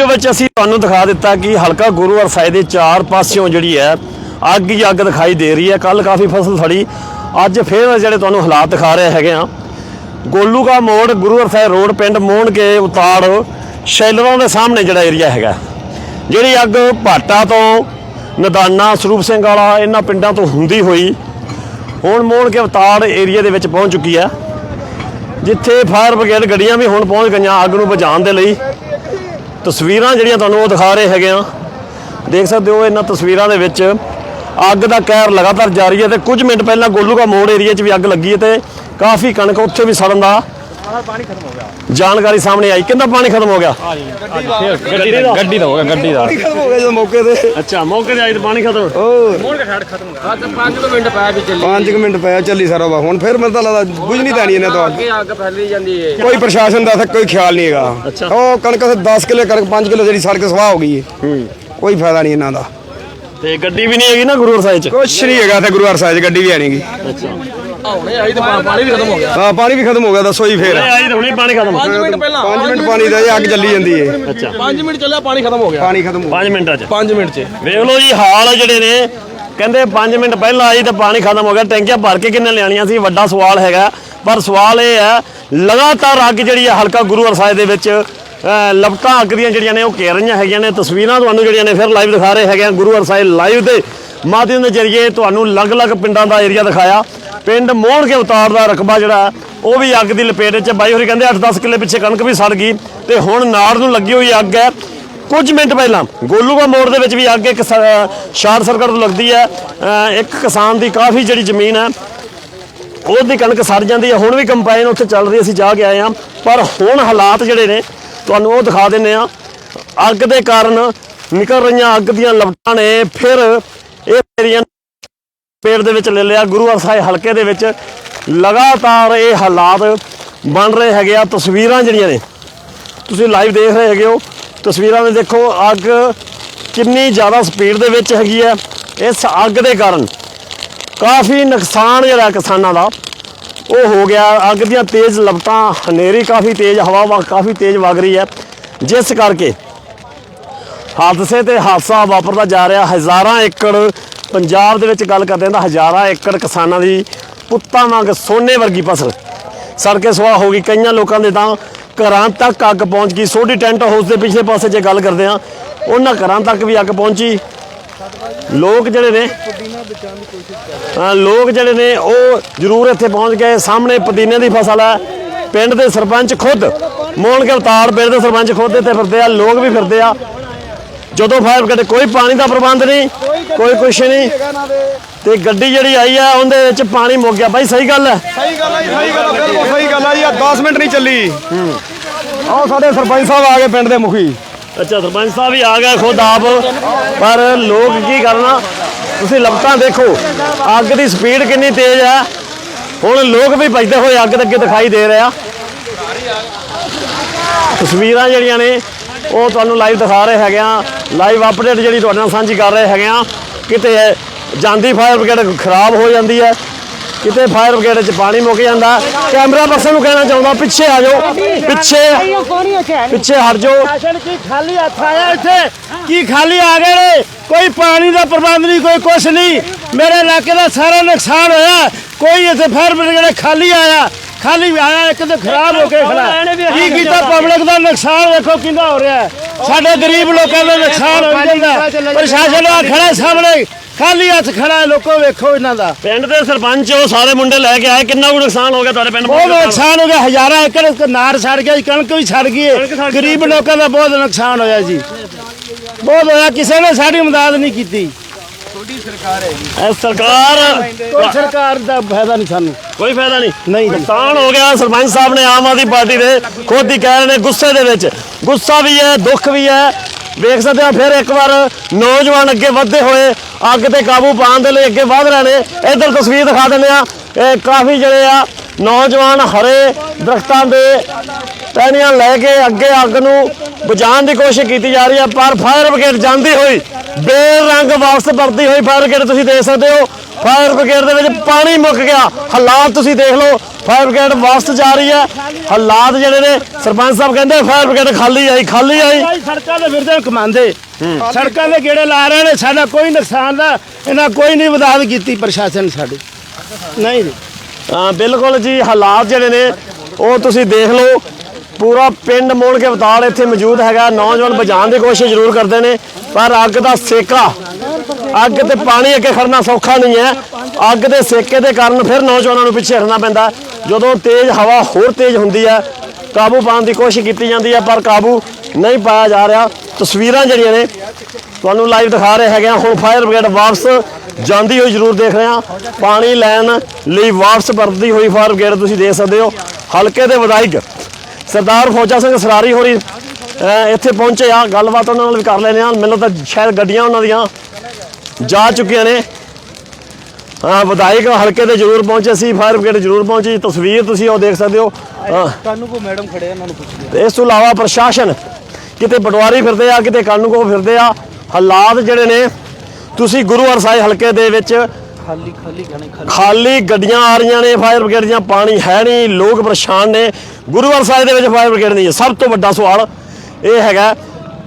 Video ਵਿੱਚ ਅਸੀਂ ਤੁਹਾਨੂੰ ਦਿਖਾ ਦਿੱਤਾ ਕਿ ਹਲਕਾ ਗੁਰੂ ਅਰਸਾਏ ਦੇ ਚਾਰ ਪਾਸਿਓਂ ਜਿਹੜੀ ਹੈ, ਅੱਗ ਹੀ ਅੱਗ ਦਿਖਾਈ ਦੇ ਰਹੀ ਹੈ। ਕੱਲ ਕਾਫੀ ਫਸਲ ਸੜੀ। ਅੱਜ ਫੇਰ ਜਿਹੜੇ ਤੁਹਾਨੂੰ ਹਾਲਾਤ ਦਿਖਾ ਰਹੇ ਹੈਗੇ ਆ ਗੋਲੂ ਕਾ ਮੋੜ ਗੁਰੂ ਅਰਸਾਏ ਰੋਡ, ਪਿੰਡ ਮੋਹਣ ਕੇ ਉਤਾੜ, ਸ਼ੈਲਰਾਂ ਦੇ ਸਾਹਮਣੇ ਜਿਹੜਾ ਏਰੀਆ ਹੈਗਾ। ਜਿਹੜੀ ਅੱਗ ਭਾਟਾ ਤੋਂ ਨਦਾਨਾ, ਸਰੂਪ ਸਿੰਘ ਵਾਲਾ, ਇਹਨਾਂ ਪਿੰਡਾਂ ਤੋਂ ਹੁੰਦੀ ਹੋਈ ਹੁਣ ਮੋਹਣ ਕੇ ਉਤਾੜ ਏਰੀਆ ਦੇ ਵਿੱਚ ਪਹੁੰਚ ਚੁੱਕੀ ਹੈ। ਜਿੱਥੇ ਫਾਇਰ ਬ੍ਰਿਗੇਡ ਗੱਡੀਆਂ ਵੀ ਹੁਣ ਪਹੁੰਚ ਗਈਆਂ ਅੱਗ ਨੂੰ ਬੁਝਾਉਣ ਦੇ ਲਈ। ਤਸਵੀਰਾਂ ਜਿਹੜੀਆਂ ਤੁਹਾਨੂੰ ਉਹ ਦਿਖਾ ਰਹੇ ਹੈਗੇ ਆ। ਦੇਖ ਸਕਦੇ ਹੋ ਇਹਨਾਂ ਤਸਵੀਰਾਂ ਦੇ ਵਿੱਚ ਅੱਗ ਦਾ ਕਹਿਰ ਲਗਾਤਾਰ ਜਾਰੀ ਹੈ ਤੇ ਕੁਝ ਮਿੰਟ ਪਹਿਲਾਂ ਗੋਲੂਗਾ ਮੋੜ ਏਰੀਆ 'ਚ ਵੀ ਅੱਗ ਲੱਗੀ ਹੈ ਤੇ ਕਾਫੀ ਕਣਕ ਉੱਥੇ ਵੀ ਸੜਨ ਦਾ ਜਾਣਕਾਰੀ ਸਾਹਮਣੇ ਆਈ। ਕਿੰਦਾ ਪਾਣੀ ਖਤਮ ਹੋ ਗਿਆ? ਗੱਡੀ ਦਾ। ਗੱਡੀ ਦਾ। ਹੋ ਗਿਆ ਗੱਡੀ ਦਾ। ਖਤਮ ਹੋ ਗਿਆ ਜਦੋਂ ਮੌਕੇ ਤੇ। ਅੱਛਾ ਮੌਕੇ ਤੇ ਆਈ ਤੇ ਪਾਣੀ ਖਤਮ। ਅੱਜ 5 ਮਿੰਟ ਪੈ ਵੀ ਚੱਲੀ। 5 ਮਿੰਟ ਪਿਆ ਚੱਲੀ ਸਾਰਾ ਵਾ। ਹੁਣ ਫਿਰ ਮੈਨੂੰ ਤਾਂ ਲੱਗਦਾ ਬੁਝ ਨਹੀਂ ਦੇਣੀ ਇਹਨਾਂ ਤੋਂ। ਅੱਗ। ਅੱਗੇ ਫੈਲੀ ਜਾਂਦੀ ਏ। ਕੋਈ ਪ੍ਰਸ਼ਾਸਨ ਦਾ ਤਾਂ ਕੋਈ ਖਿਆਲ ਨਹੀਂ ਹੈਗਾ। ਅੱਛਾ। ਉਹ ਕਣਕ ਤੇ 10 ਕਿਲੋ ਕਣਕ 5 ਕਿਲੋ ਜਿਹੜੀ ਸੜ ਕੇ ਸਵਾਹ ਹੋ ਗਈ ਹੈ। ਕੋਈ ਫਾਇਦਾ ਨਹੀਂ ਇਹਨਾਂ ਦਾ। ਤੇ ਗੱਡੀ ਵੀ ਨਹੀਂ ਹੈਗੀ ਨਾ ਗੁਰੂ ਸਾਹਿਬ 'ਚ? ਕੁਛ ਨਹੀਂ ਹੈਗਾ ਤੇ ਗੁਰੂ ਹਰਸਾਏ ਗੱਡੀ ਵੀ ਆਣੀਗੀ ਹੁਣੇ ਆਈ ਤੇ ਪਾਣੀ ਵੀ ਖਤਮ ਹੋ ਗਿਆ। ਹਾਂ ਪਾਣੀ ਵੀ ਖਤਮ ਹੋ ਗਿਆ ਦੱਸੋ ਜੀ ਫੇਰ। ਆਈ ਤੇ ਹੁਣੇ ਪਾਣੀ ਖਤਮ 5 ਮਿੰਟ ਪਹਿਲਾਂ। 5 ਮਿੰਟ ਪਾਣੀ ਦਾ ਇਹ ਅੱਗ ਚੱਲੀ ਜਾਂਦੀ ਹੈ ਅੱਛਾ। 5 ਮਿੰਟ ਚੱਲਿਆ ਪਾਣੀ ਖਤਮ ਹੋ ਗਿਆ। ਪਾਣੀ ਖਤਮ ਹੋ 5 ਮਿੰਟਾਂ 'ਚ। 5 ਮਿੰਟ 'ਚ। ਵੇਖ ਲਓ ਜੀ ਹਾਲ ਜਿਹੜੇ ਨੇ ਕਹਿੰਦੇ 5 ਮਿੰਟ ਪਹਿਲਾਂ ਆਈ ਤੇ ਪਾਣੀ ਖਤਮ ਹੋ ਗਿਆ। ਟੈਂਕੀਆਂ ਭਰ ਕੇ ਕਿੰਨੇ ਲਿਆਣੀਆਂ ਸੀ ਵੱਡਾ ਸਵਾਲ ਹੈਗਾ। ਪਰ ਸਵਾਲ ਇਹ ਹੈ ਲਗਾਤਾਰ ਅੱਗ ਜਿਹੜੀ ਹੈ ਹਲਕਾ ਗੁਰੂ ਅਰਸਾਏ ਦੇ ਵਿੱਚ ਲਪਟਾਂ ਅੱਗ ਦੀਆਂ ਜਿਹੜੀਆਂ ਨੇ ਉਹ ਘੇਰ ਰਹੀਆਂ ਹੈਗੀਆਂ ਨੇ। ਤਸਵੀਰਾਂ ਤੁਹਾਨੂੰ ਜਿਹੜੀਆਂ ਨੇ ਫਿਰ ਲਾਈਵ ਦਿਖਾ ਰਹੇ ਹੈਗੇ ਆ ਗੁਰੂ ਅਰਸਾਏ ਲਾਈਵ ਦੇ ਮਾਧਿਅਮ ਦੇ ਜਰੀਏ ਤੁਹਾਨੂੰ ਅਲੱਗ-ਅਲੱਗ ਪਿੰਡਾਂ ਦਾ ਏਰੀਆ ਦਿਖਾਇਆ। ਪਿੰਡ ਮੋਹਣ ਕੇ ਉਤਾਰ ਦਾ ਰਕਬਾ ਜਿਹੜਾ, ਉਹ ਵੀ ਅੱਗ ਦੀ ਲਪੇਟ 'ਚ ਬਾਈ ਹੋਰੀ ਕਹਿੰਦੇ 8-10 ਕਿੱਲੇ ਪਿੱਛੇ ਕਣਕ ਵੀ ਸੜ ਗਈ ਤੇ ਹੁਣ ਨਾੜ ਨੂੰ ਲੱਗੀ ਹੋਈ ਅੱਗ ਹੈ। ਕੁਝ ਮਿੰਟ ਪਹਿਲਾਂ ਗੋਲੂਗਾ ਮੋੜ ਦੇ ਵਿੱਚ ਵੀ ਅੱਗ ਇੱਕ ਸ- ਸ਼ਾਰਟ ਸਰਕਟ ਤੋਂ ਲੱਗਦੀ ਹੈ। ਇੱਕ ਕਿਸਾਨ ਦੀ ਕਾਫੀ ਜਿਹੜੀ ਜ਼ਮੀਨ ਹੈ ਉਹਦੀ ਕਣਕ ਸੜ ਜਾਂਦੀ ਹੈ। ਹੁਣ ਵੀ ਕੰਪਾਈਨ ਉੱਥੇ ਚੱਲ ਰਹੀ ਅਸੀਂ ਜਾ ਕੇ ਆਏ ਹਾਂ। ਪਰ ਹੁਣ ਹਾਲਾਤ ਜਿਹੜੇ ਨੇ, ਤੁਹਾਨੂੰ ਉਹ ਦਿਖਾ ਦਿੰਨੇ ਆ ਅੱਗ ਦੇ ਕਾਰਨ ਨਿਕਲ ਰਹੀਆਂ ਅੱਗ ਦੀਆਂ ਲਪਟਾਂ ਨੇ, ਫਿਰ ਇਹ ਏਰੀਆ ਪੇੜ ਦੇ ਵਿੱਚ ਲੈ ਲਿਆ, ਗੁਰੂ ਸਾਹਿਬ ਹਲਕੇ ਦੇ ਵਿੱਚ। ਲਗਾਤਾਰ ਇਹ ਹਾਲਾਤ ਬਣ ਰਹੇ ਹੈਗੇ ਆ, ਤਸਵੀਰਾਂ ਜਿਹੜੀਆਂ ਨੇ। ਤੁਸੀਂ ਲਾਈਵ ਦੇਖ ਰਹੇ ਹੈਗੇ ਹੋ। ਤਸਵੀਰਾਂ ਵਿੱਚ ਦੇਖੋ, ਅੱਗ ਕਿੰਨੀ ਜ਼ਿਆਦਾ ਸਪੀਡ ਦੇ ਵਿੱਚ ਹੈਗੀ ਹੈ ਇਸ ਅੱਗ ਦੇ ਕਾਰਨ ਕਾਫੀ ਨੁਕਸਾਨ ਜਿਹੜਾ ਕਿਸਾਨਾਂ ਦਾ, ਉਹ ਹੋ ਗਿਆ। ਅੱਗ ਦੀਆਂ ਤੇਜ਼ ਲਪਟਾਂ, ਹਨੇਰੀ ਕਾਫੀ ਤੇਜ਼, ਹਵਾ ਵਾ ਕਾਫੀ ਤੇਜ਼ ਵਗ ਰਹੀ ਹੈ। ਜਿਸ ਕਰਕੇ ਹਾਦਸੇ ਤੇ ਹਾਦਸਾ ਵਾਪਰਦਾ ਜਾ ਰਿਹਾ। ਹਜ਼ਾਰਾਂ ਏਕੜ ਪੰਜਾਬ ਦੇ ਵਿੱਚ ਗੱਲ ਕਰਦੇ ਹਾਂ ਤਾਂ ਹਜ਼ਾਰਾਂ ਏਕੜ ਕਿਸਾਨਾਂ ਦੀ ਪੁੱਤਾਂ ਵਾਂਗ ਸੋਨੇ ਵਰਗੀ ਫਸਲ। ਸੜ ਕੇ ਸੁਆਹ ਹੋ ਗਈ, ਕਈਆਂ ਲੋਕਾਂ ਦੇ ਤਾਂ ਘਰਾਂ ਤੱਕ ਅੱਗ ਪਹੁੰਚ ਗਈ। ਸੋਢੀ ਟੈਂਟ ਹਾਊਸ ਦੇ ਪਿਛਲੇ ਪਾਸੇ ਜੇ ਗੱਲ ਕਰਦੇ ਹਾਂ, ਉਹਨਾਂ ਘਰਾਂ ਤੱਕ ਵੀ ਅੱਗ ਪਹੁੰਚੀ। ਲੋਕ ਜਿਹੜੇ ਨੇ ਲੋਕ ਜਿਹੜੇ ਨੇ, ਉਹ ਜ਼ਰੂਰ ਇੱਥੇ ਪਹੁੰਚ ਗਏ। ਸਾਹਮਣੇ ਪੁਦੀਨੇ ਦੀ ਫਸਲ ਹੈ। ਪਿੰਡ ਦੇ ਸਰਪੰਚ ਖੁਦ ਮੋਹਨ ਕੇ ਉਤਾੜ ਪਿੰਡ ਦੇ ਸਰਪੰਚ ਖੁਦ ਇੱਥੇ ਫਿਰਦੇ ਆ। ਲੋਕ ਵੀ ਫਿਰਦੇ ਆ। ਜਦੋਂ ਫਾਇਰ ਬ੍ਰਿਗੇਡ ਕੋਈ ਪਾਣੀ ਦਾ ਪ੍ਰਬੰਧ ਨਹੀਂ ਕੋਈ ਕੁਛ ਨਹੀਂ ਤੇ ਗੱਡੀ ਜਿਹੜੀ ਆਈ ਆ ਉਹਦੇ ਵਿੱਚ ਪਾਣੀ ਮੁੱਕ ਗਿਆ। ਬਾਈ ਸਹੀ ਗੱਲ ਹੈ? ਸਹੀ ਗੱਲ ਹੈ ਜੀ ਸਹੀ ਗੱਲ ਹੈ ਬਿਲਕੁਲ ਸਹੀ ਗੱਲ ਹੈ ਜੀ। 10 ਮਿੰਟ ਨਹੀਂ ਚੱਲੀ। ਆਹ ਸਾਡੇ ਸਰਪੰਚ ਸਾਹਿਬ ਆ ਗਏ ਪਿੰਡ ਦੇ ਮੁਖੀ। ਅੱਛਾ ਸਰਪੰਚ ਸਾਹਿਬ ਵੀ ਆ ਗਿਆ ਖੁਦ ਆਪ। ਪਰ ਲੋਕ ਕੀ ਕਰਨਾ? ਤੁਸੀਂ ਲਪਟਾਂ ਦੇਖੋ ਅੱਗ ਦੀ ਸਪੀਡ ਕਿੰਨੀ ਤੇਜ਼ ਹੈ। ਹੁਣ ਲੋਕ ਵੀ ਭੱਜਦੇ ਹੋਏ ਅੱਗ ਦੇ ਅੱਗੇ ਦਿਖਾਈ ਦੇ ਰਹੇ ਤਸਵੀਰਾਂ ਜਿਹੜੀਆਂ ਨੇ ਉਹ ਤੁਹਾਨੂੰ ਲਾਈਵ ਦਿਖਾ ਰਹੇ ਹੈਗੇ ਆ। ਲਾਈਵ ਅਪਡੇਟ ਜਿਹੜੀ ਤੁਹਾਡੇ ਨਾਲ ਸਾਂਝੀ ਕਰ ਰਹੇ ਹੈਗੇ ਆ। ਕਿਤੇ ਜਾਂਦੀ ਫਾਇਰ ਬ੍ਰਿਗੇਡ ਖਰਾਬ ਹੋ ਜਾਂਦੀ ਹੈ। ਕਿਤੇ ਫਾਇਰ ਬ੍ਰਿਗੇਡ 'ਚ ਪਾਣੀ ਮੁੱਕ ਜਾਂਦਾ। ਕੈਮਰਾ ਪਰਸਨ ਨੂੰ ਕਹਿਣਾ ਚਾਹੁੰਦਾ, ਪਿੱਛੇ ਆ ਜਾਓ। ਪਿੱਛੇ ਪਿੱਛੇ ਹਟ ਜਾਓ। ਸ਼ਾਸਨ ਕੀ ਖਾਲੀ ਹੱਥ ਆਇਆ ਇੱਥੇ ਕੀ ਖਾਲੀ ਆ ਗਏ ਨੇ? ਕੋਈ ਪਾਣੀ ਦਾ ਪ੍ਰਬੰਧ ਨਹੀਂ, ਕੋਈ ਕੁਛ ਨਹੀਂ। ਮੇਰੇ ਇਲਾਕੇ ਦਾ ਸਾਰਾ ਨੁਕਸਾਨ ਹੋਇਆ। ਕੋਈ ਇੱਥੇ ਫਾਇਰ ਬ੍ਰਿਗੇਡ ਖਾਲੀ ਆਇਆ। ਖਾਲੀ ਆਇਆ, ਇੱਕ ਤੇ ਖਰਾਬ ਹੋ ਕੇ ਖੜਾ। ਕੀਤਾ ਪਬਲਿਕ ਦਾ ਨੁਕਸਾਨ ਵੇਖੋ ਕਿੰਨਾ ਹੋ ਰਿਹਾ ਹੈ। ਸਾਡੇ ਗਰੀਬ ਲੋਕਾਂ ਦਾ ਨੁਕਸਾਨ ਹੋ ਜਾਂਦਾ। ਪ੍ਰਸ਼ਾਸਨ ਆ ਖੜਾ ਸਾਹਮਣੇ। ਖਾਲੀ ਹੱਥ ਖੜਾ ਲੋਕੋ ਵੇਖੋ ਇਹਨਾਂ ਦਾ। ਪਿੰਡ ਦੇ ਸਰਪੰਚ ਉਹ ਸਾਰੇ ਮੁੰਡੇ ਲੈ ਕੇ ਆਏ। ਕਿੰਨਾ ਕੁ ਨੁਕਸਾਨ ਹੋ ਗਿਆ ਤੁਹਾਡੇ ਪਿੰਡ ਬਹੁਤ ਨੁਕਸਾਨ ਹੋ ਗਿਆ। ਹਜ਼ਾਰਾਂ ਏਕੜ ਨਾਰ ਸੜ ਗਿਆ ਕਣਕ ਵੀ ਸੜ ਗਈ ਹੈ। ਗਰੀਬ ਲੋਕਾਂ ਦਾ ਬਹੁਤ ਨੁਕਸਾਨ ਹੋਇਆ ਜੀ। ਬਹੁਤ ਹੋਇਆ। ਕਿਸੇ ਨੇ ਸਾਡੀ ਮਦਦ ਨਹੀਂ ਕੀਤੀ। ਇਹ ਸਰਕਾਰ ਕੋਈ ਸਰਕਾਰ ਦਾ ਫਾਇਦਾ ਨਹੀਂ ਸਾਨੂੰ। ਕੋਈ ਫਾਇਦਾ ਨਹੀਂ? ਨਹੀਂ। ਜੀ। ਨੁਕਸਾਨ ਹੋ ਗਿਆ ਸਰਪੰਚ ਸਾਹਿਬ ਨੇ ਆਮ ਆਦਮੀ ਪਾਰਟੀ ਦੇ ਖੁਦ ਹੀ ਕਹਿ ਰਹੇ ਨੇ ਗੁੱਸੇ ਦੇ ਵਿੱਚ। ਗੁੱਸਾ ਵੀ ਹੈ ਦੁੱਖ ਵੀ ਹੈ। ਵੇਖ ਸਕਦੇ ਆ ਫਿਰ ਇੱਕ ਵਾਰ ਨੌਜਵਾਨ ਅੱਗੇ ਵਧਦੇ ਹੋਏ ਅੱਗ ਤੇ ਕਾਬੂ ਪਾਉਣ ਦੇ ਲਈ ਅੱਗੇ ਵਧ ਰਹੇ ਨੇ। ਇਧਰ ਤਸਵੀਰ ਦਿਖਾ ਦਿੰਦੇ ਆ ਇਹ ਕਾਫੀ ਜਿਹੜੇ ਆ ਨੌਜਵਾਨ ਹਰੇ ਦਰਖਤਾਂ ਦੇ ਟਹਿਣੀਆਂ ਲੈ ਕੇ ਅੱਗੇ ਅੱਗ ਨੂੰ ਬੁਝਾਉਣ ਦੀ ਕੋਸ਼ਿਸ਼ ਕੀਤੀ ਜਾ ਰਹੀ ਹੈ ਪਰ ਫਾਇਰ ਬ੍ਰਿਗੇਡ ਜਾਂਦੀ ਹੋਈ ਬੇਰੰਗ ਵਾਪਸ ਪਰਦੀ ਹੋਈ। ਫਾਇਰ ਬ੍ਰਿਗੇਡ ਤੁਸੀਂ ਦੇਖ ਸਕਦੇ ਹੋ। ਫਾਇਰ ਬ੍ਰਿਗੇਡ ਦੇ ਵਿੱਚ ਪਾਣੀ ਮੁੱਕ ਗਿਆ। ਹਾਲਾਤ ਤੁਸੀਂ ਦੇਖ ਲਓ। ਫਾਇਰ ਬ੍ਰਿਗੇਡ ਵਾਪਸ ਜਾ ਰਹੀ ਹੈ। ਹਾਲਾਤ ਜਿਹੜੇ ਨੇ ਸਰਪੰਚ ਸਾਹਿਬ ਕਹਿੰਦੇ ਫਾਇਰ ਬ੍ਰਿਗੇਡ ਖਾਲੀ ਆਈ ਖਾਲੀ ਆਈ। ਸੜਕਾਂ ਤੇ ਫਿਰਦੇ ਕਮਾਉਂਦੇ ਸੜਕਾਂ ਦੇ ਗੇੜੇ ਲਾ ਰਹੇ ਨੇ। ਸਾਡਾ ਕੋਈ ਨੁਕਸਾਨ ਦਾ ਇਹਨਾਂ ਕੋਈ ਨਹੀਂ ਮਦਦ ਕੀਤੀ ਪ੍ਰਸ਼ਾਸਨ ਸਾਡੀ। ਨਹੀਂ ਬਿਲਕੁਲ ਜੀ ਹਾਲਾਤ ਜਿਹੜੇ ਨੇ ਉਹ ਤੁਸੀਂ ਦੇਖ ਲਓ। ਪੂਰਾ ਪਿੰਡ ਮੋੜ ਕੇ ਵਤਾਲ ਇੱਥੇ ਮੌਜੂਦ ਹੈਗਾ। ਨੌਜਵਾਨ ਬਚਾਉਣ ਦੀ ਕੋਸ਼ਿਸ਼ ਜ਼ਰੂਰ ਕਰਦੇ ਨੇ, ਪਰ ਅੱਗ ਦਾ ਸੇਕਾ, ਅੱਗ ਤੇ ਪਾਣੀ ਅੱਗੇ ਖੜਨਾ ਸੌਖਾ ਨਹੀਂ ਹੈ। ਅੱਗ ਦੇ ਸੇਕੇ ਦੇ ਕਾਰਨ ਫਿਰ ਨੌਜਵਾਨਾਂ ਨੂੰ ਪਿੱਛੇ ਹਟਣਾ ਪੈਂਦਾ। ਜਦੋਂ ਤੇਜ਼ ਹਵਾ ਹੋਰ ਤੇਜ਼ ਹੁੰਦੀ ਹੈ, ਕਾਬੂ ਪਾਉਣ ਦੀ ਕੋਸ਼ਿਸ਼ ਕੀਤੀ ਜਾਂਦੀ ਹੈ, ਪਰ ਕਾਬੂ ਨਹੀਂ ਪਾਇਆ ਜਾ ਰਿਹਾ। ਤਸਵੀਰਾਂ ਜਿਹੜੀਆਂ ਨੇ, ਤੁਹਾਨੂੰ ਲਾਈਵ ਦਿਖਾ ਰਹੇ ਹੈਗੇ ਆ ਹੁਣ ਫਾਇਰ ਬ੍ਰਿਗੇਡ ਵਾਪਸ ਜਾਂਦੀ ਹੋਈ ਜ਼ਰੂਰ ਦੇਖ ਰਹੇ ਆ ਪਾਣੀ ਲੈਣ ਲਈ ਵਾਪਸ ਪਰਤਦੀ ਹੋਈ ਫਾਇਰ ਬ੍ਰਿਗੇਡ ਤੁਸੀਂ ਦੇਖ ਸਕਦੇ ਹੋ। ਹਲਕੇ ਦੇ ਵਿਧਾਇਕ ਸਰਦਾਰ ਫੌਜਾ ਸਿੰਘ ਸਰਾਰੀ ਹੋਰੀ ਇੱਥੇ ਪਹੁੰਚੇ ਆ। ਗੱਲਬਾਤ ਉਹਨਾਂ ਨਾਲ ਵੀ ਕਰ ਲੈਨੇ ਆ ਮੈਨੂੰ ਤਾਂ ਸ਼ਾਇਦ ਗੱਡੀਆਂ ਉਹਨਾਂ ਦੀਆਂ ਜਾ ਚੁੱਕੀਆਂ ਨੇ। ਹਾਂ ਵਿਧਾਇਕ ਹਲਕੇ ਦੇ ਜ਼ਰੂਰ ਪਹੁੰਚੇ ਸੀ ਫਾਇਰ ਬ੍ਰਿਗੇਡ ਜ਼ਰੂਰ ਪਹੁੰਚੀ। ਤਸਵੀਰ ਤੁਸੀਂ ਉਹ ਦੇਖ ਸਕਦੇ ਹੋ। ਕਾਨੂੰ ਕੋ ਮੈਡਮ ਖੜੇ ਉਹਨਾਂ ਨੂੰ ਪੁੱਛ ਤੇ ਇਸ ਤੋਂ ਇਲਾਵਾ ਪ੍ਰਸ਼ਾਸਨ ਕਿਤੇ ਪਟਵਾਰੀ ਫਿਰਦੇ ਆ ਕਿਤੇ ਕਾਨੂੰਗੋ ਫਿਰਦੇ ਆ। ਹਾਲਾਤ ਜਿਹੜੇ ਨੇ ਤੁਸੀਂ ਗੁਰੂ ਹਰਸਾਏ ਹਲਕੇ ਦੇ ਵਿੱਚ ਖਾਲੀ ਖਾਲੀ ਗਾਣੇ ਖਾਲੀ। ਖਾਲੀ ਗੱਡੀਆਂ ਆ ਰਹੀਆਂ ਨੇ ਫਾਇਰ ਬ੍ਰਿਗੇਡ ਦੀਆਂ ਪਾਣੀ ਹੈ ਨਹੀਂ ਲੋਕ ਪਰੇਸ਼ਾਨ ਨੇ। ਗੁਰੂ ਹਰਸਾਏ ਦੇ ਵਿੱਚ ਫਾਇਰ ਬ੍ਰਿਗੇਡ ਨਹੀਂ ਹੈ ਸਭ ਤੋਂ ਵੱਡਾ ਸਵਾਲ ਇਹ ਹੈਗਾ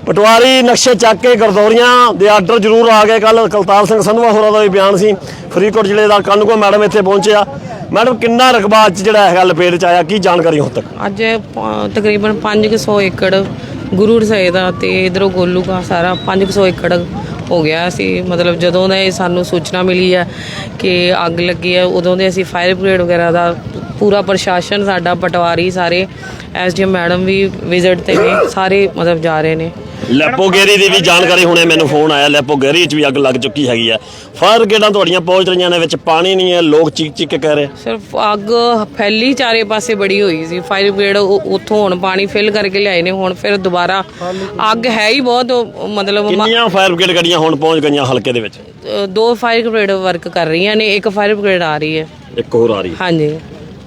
ਪਟਵਾਰੀ ਨਕਸ਼ੇ ਚੱਕ ਕੇ ਗਰਦੌਰੀਆਂ ਦੇ ਆਰਡਰ ਜ਼ਰੂਰ ਆ ਗਏ ਕੱਲ ਕਲਤਾਰ ਸਿੰਘ ਸੰਧਵਾ ਹੋਰਾਂ ਦਾ ਵੀ ਬਿਆਨ ਸੀ ਫਰੀਦਕੋਟ ਜ਼ਿਲ੍ਹੇ ਦਾ ਕਾਨੂੰਗੋ ਮੈਡਮ ਇੱਥੇ ਪਹੁੰਚਿਆ। ਮੈਡਮ ਕਿੰਨਾ ਰਕਬਾ ਅੱਜ ਜਿਹੜਾ ਹੈਗਾ ਲਪੇਟ ਚ ਆਇਆ ਕੀ ਜਾਣਕਾਰੀ ਹੁਣ ਤੱਕ? ਅੱਜ ਪ- ਤਕਰੀਬਨ 500 ਏਕੜ ਗੁਰੂ ਰਸਾਏ ਦਾ ਤੇ ਇਧਰੋਂ ਗੋਲੂ ਦਾ ਸਾਰਾ 500 ਏਕੜ ਹੋ ਗਿਆ ਸੀ। ਮਤਲਬ ਜਦੋਂ ਦਾ ਇਹ ਸਾਨੂੰ ਸੂਚਨਾ ਮਿਲੀ ਹੈ ਕਿ ਅੱਗ ਲੱਗੀ ਹੈ ਉਦੋਂ ਦੇ ਅਸੀਂ ਫਾਇਰ ਬ੍ਰਿਗੇਡ ਵਗੈਰਾ ਦਾ ਪੂਰਾ ਪ੍ਰਸ਼ਾਸਨ, ਸਾਡਾ ਪਟਵਾਰੀ ਸਾਰੇ ਐਸਡੀਐਮ ਮੈਡਮ ਵੀ ਵਿਜ਼ਿਟ ਤੇ ਨੇ, ਸਾਰੇ ਮਤਲਬ ਜਾ ਰਹੇ ਨੇ। ਲੈਪੋ ਗੇਰੀ ਦੀ ਵੀ ਜਾਣਕਾਰੀ ਹੁਣੇ ਮੈਨੂੰ ਫੋਨ ਆਇਆ ਲੈਪੋ ਗੇਰੀ 'ਚ ਵੀ ਅੱਗ ਲੱਗ ਚੁੱਕੀ ਹੈਗੀ ਆ। ਫਾਇਰ ਬ੍ਰਿਗੇਡਾਂ ਤੁਹਾਡੀਆਂ ਪਹੁੰਚ ਰਹੀਆਂ ਨੇ ਵਿੱਚ ਪਾਣੀ ਨਹੀਂ ਹੈ ਲੋਕ ਚੀਕ ਚੀਕ ਕੇ ਕਹਿ ਰਹੇ। ਸਿਰਫ ਅੱਗ ਫੈਲੀ ਚਾਰੇ ਪਾਸੇ ਬੜੀ ਹੋਈ ਸੀ। ਫਾਇਰ ਬ੍ਰਿਗੇਡ ਉੱਥੋਂ ਹੁਣ ਪਾਣੀ ਫਿਲ ਕਰਕੇ ਲਿਆਏ ਨੇ ਹੁਣ ਫਿਰ ਦੁਬਾਰਾ ਅੱਗ ਹੈ ਹੀ ਬਹੁਤ ਉਹ ਮਤਲਬ ਮ- ਕਿੰਨੀਆਂ ਫਾਇਰ ਬ੍ਰਿਗੇਡ ਗੱਡੀਆਂ ਹੁਣ ਪਹੁੰਚ ਗਈਆਂ ਹਲਕੇ ਦੇ ਵਿੱਚ? ਅ, ਦੋ ਫਾਇਰ ਬ੍ਰਿਗੇਡ ਵਰਕ ਕਰ ਰਹੀਆਂ ਨੇ ਇੱਕ ਫਾਇਰ ਬ੍ਰਿਗੇਡ ਆ ਰਹੀ ਹੈ। ਇੱਕ ਹੋਰ ਆ ਰਹੀ ਹਾਂਜੀ।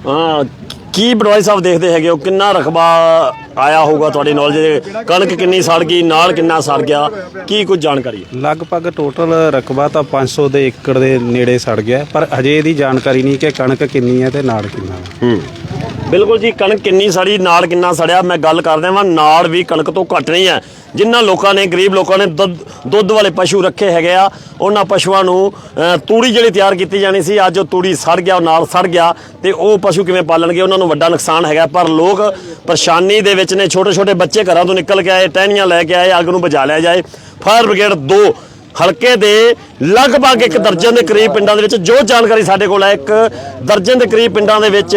ਹਾਂ ਕੀ ਬੜਵਾਈ ਸਾਹਿਬ ਦੇਖਦੇ ਹੈਗੇ ਹੋ? ਕਿੰਨਾ ਰਕਬਾ ਆਇਆ ਹੋਊਗਾ ਤੁਹਾਡੀ ਨੌਲੇਜ ਕਣਕ ਕਿੰਨੀ ਸੜ ਗਈ ਨਾਲ ਕਿੰਨਾ ਸੜ ਗਿਆ? ਕੀ ਕੁਝ ਜਾਣਕਾਰੀ ਹੈ? ਲਗਭਗ ਟੋਟਲ ਰਕਬਾ ਤਾਂ 500 ਦੇ ਏਕੜ ਦੇ ਨੇੜੇ ਸੜ ਗਿਆ ਹੈ, ਪਰ ਅਜੇ ਇਹਦੀ ਜਾਣਕਾਰੀ ਨਹੀਂ ਕਿ ਕਣਕ ਕਿੰਨੀ ਹੈ ਤੇ ਨਾੜ ਕਿੰਨਾ ਹੈ। ਹੂੰ। ਬਿਲਕੁਲ ਜੀ ਕਣਕ ਕਿੰਨੀ ਸੜੀ ਨਾਲ ਕਿੰਨਾ ਸੜਿਆ? ਮੈਂ ਗੱਲ ਕਰਦਾ ਵਾਂ ਨਾਲ ਵੀ ਕਣਕ ਤੋਂ ਘੱਟ ਨਹੀਂ ਹੈ। ਜਿਨ੍ਹਾਂ ਲੋਕਾਂ ਨੇ ਗਰੀਬ ਲੋਕਾਂ ਨੇ ਦੁੱਧ ਦੁੱਧ ਵਾਲੇ ਪਸ਼ੂ ਰੱਖੇ ਹੈਗੇ ਆ ਉਹਨਾਂ ਪਸ਼ੂਆਂ ਨੂੰ ਅਹ, ਤੂੜੀ ਜਿਹੜੀ ਤਿਆਰ ਕੀਤੀ ਜਾਣੀ ਸੀ ਅੱਜ ਉਹ ਤੂੜੀ ਸੜ ਗਿਆ ਉਹ ਨਾਲ ਸੜ ਗਿਆ ਤੇ ਉਹ ਪਸ਼ੂ ਕਿਵੇਂ ਪਾਲਣਗੇ ਉਹਨਾਂ ਨੂੰ ਵੱਡਾ ਨੁਕਸਾਨ ਹੈਗਾ। ਪਰ ਲੋਕ ਪਰੇਸ਼ਾਨੀ ਦੇ ਵਿੱਚ ਨੇ ਛੋਟੇ ਛੋਟੇ ਬੱਚੇ ਘਰਾਂ ਤੋਂ ਨਿਕਲ ਕੇ ਆਏ ਟਹਿਣੀਆਂ ਲੈ ਕੇ ਆਏ ਅੱਗ ਨੂੰ ਬੁਝਾ ਲਿਆ ਜਾਏ। ਫਾਇਰ ਬ੍ਰਿਗੇਡ 2 ਹਲਕੇ ਦੇ ਲਗਭਗ ਇੱਕ ਦਰਜਨ ਦੇ ਕਰੀਬ ਪਿੰਡਾਂ ਦੇ ਵਿੱਚ ਜੋ ਜਾਣਕਾਰੀ ਸਾਡੇ ਕੋਲ ਹੈ, ਇੱਕ ਦਰਜਨ ਦੇ ਕਰੀਬ ਪਿੰਡਾਂ ਦੇ ਵਿੱਚ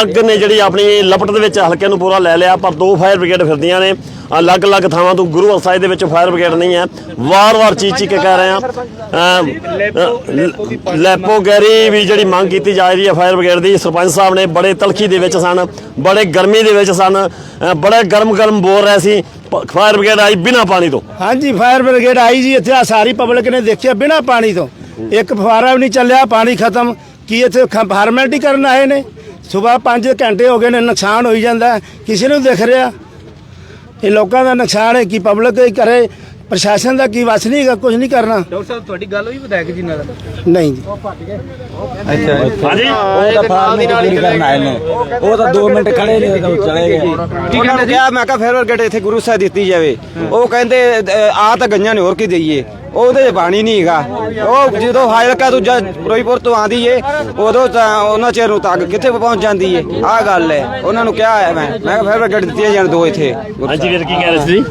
ਅੱਗ ਨੇ ਜਿਹੜੀ ਆਪਣੀ ਲਪਟ ਦੇ ਵਿੱਚ ਹਲਕੇ ਨੂੰ ਪੂਰਾ ਲੈ ਲਿਆ, ਪਰ ਦੋ ਫਾਇਰ ਬ੍ਰਿਗੇਡ ਫਿਰਦੀਆਂ ਨੇ। ਅਲੱਗ-ਅਲੱਗ ਥਾਵਾਂ ਤੋਂ ਗੁਰੂ ਸਾਹਿਬ ਦੇ ਵਿੱਚ ਫਾਇਰ ਬ੍ਰਿਗੇਡ ਨਹੀਂ ਹੈ। ਵਾਰ-ਵਾਰ ਚੀਚ ਚੀਕ ਕੇ ਕਹਿ ਰਹੇ ਆ ਲੈਪੋ ਗੈਰੀ ਵੀ ਜਿਹੜੀ ਮੰਗ ਕੀਤੀ ਜਾ ਰਹੀ ਹੈ ਫਾਇਰ ਬ੍ਰਿਗੇਡ ਦੀ, ਸਰਪੰਚ ਸਾਹਿਬ ਨੇ ਬੜੇ ਤਲਖੀ ਦੇ ਵਿੱਚ ਸਨ, ਬੜੇ ਗਰਮੀ ਦੇ ਵਿੱਚ ਸਨ ਬੜੇ ਗਰਮ-ਗਰਮ ਬੋਲ ਰਹੇ ਸੀ। ਫਾਇਰ ਬ੍ਰਿਗੇਡ ਆਈ ਬਿਨਾਂ ਪਾਣੀ ਤੋਂ। ਹਾਂਜੀ ਫਾਇਰ ਬ੍ਰਿਗੇਡ ਆਈ ਜੀ, ਇੱਥੇ ਆ ਸਾਰੀ ਪਬਲਿਕ ਨੇ ਦੇਖਿਆ ਬਿਨਾਂ ਪਾਣੀ ਤੋਂ। ਇੱਕ ਫੁਆਰਾ ਵੀ ਨਹੀਂ ਚੱਲਿਆ, ਪਾਣੀ ਖਤਮ। ਕੀ ਇੱਥੇ ਫਾਰਮੈਲਿਟੀ ਕਰਨ ਆਏ ਨੇ? ਸਵੇਰ 5 ਘੰਟੇ ਹੋ ਗਏ ਨੇ, ਨੁਕਸਾਨ ਹੋਈ ਜਾਂਦਾ। ਕਿਸੇ ਨੂੰ ਦਿਖ ਰਿਹਾ? ਇਹ ਲੋਕਾਂ ਦਾ ਨੁਕਸਾਨ ਹੈ, ਕਿ ਪਬਲਿਕ ਕਰੇ? ਪ੍ਰਸ਼ਾਸਨ ਦਾ ਕੀ ਵਸ ਨਹੀਂ ਹੈਗਾ ਕੁਝ ਨਹੀਂ ਕਰਨਾ। ਡਾਕਟਰ ਸਾਹਿਬ ਤੁਹਾਡੀ ਗੱਲ ਹੋਈ ਵਿਧਾਇਕ ਜੀ ਨਾਲ? ਨਹੀਂ ਜੀ। ਹਾਂਜੀ। ਉਹ ਤਾਂ ਫਾਰਮਿੰਗ ਪੂਰੀ ਕਰਨ ਆਏ ਨੇ ਉਹ ਤਾਂ 2 ਮਿੰਟ ਖੜੇ ਨੇ ਤਾਂ ਚਲੇ ਗਏ। ਉਹਨਾਂ ਨੂੰ ਕਿਹਾ ਮੈਂ ਕਿਹਾ ਫੇਰ ਵਰਗੇਟ ਇੱਥੇ ਗੁਰੂ ਸਾਹਿਬ ਦਿੱਤੀ ਜਾਵੇ। ਉਹ ਕਹਿੰਦੇ ਆ ਤਾਂ ਗਈਆਂ ਨੇ ਹੋਰ ਕੀ ਦਈਏ। ਉਹਦੇ 'ਚ ਪਾਣੀ ਨਹੀਂ ਹੈਗਾ। ਉਹ ਜਦੋਂ ਹਾਇਲਕਾ ਦੂਜਾ ਫਿਰੋਜ਼ਪੁਰ ਤੋਂ ਆਂਦੀ ਏ ਉਦੋਂ ਤਾਂ ਉਹਨਾਂ ਚਿਰ ਨੂੰ ਤੱਕ ਕਿੱਥੇ ਪਹੁੰਚ ਜਾਂਦੀ ਏ? ਆਹ ਗੱਲ ਹੈ ਉਹਨਾਂ ਨੂੰ ਕਿਹਾ ਹੈ ਮੈਂ। ਮੈਂ ਕਿਹਾ ਫੇਰ ਵਰਗੇਟ ਦਿੱਤੀਆਂ ਜਾਣ ਦੋ ਇੱਥੇ। ਹਾਂਜੀ ਵੀਰ ਕੀ ਕਹਿ ਰਹੇ ਸੀ?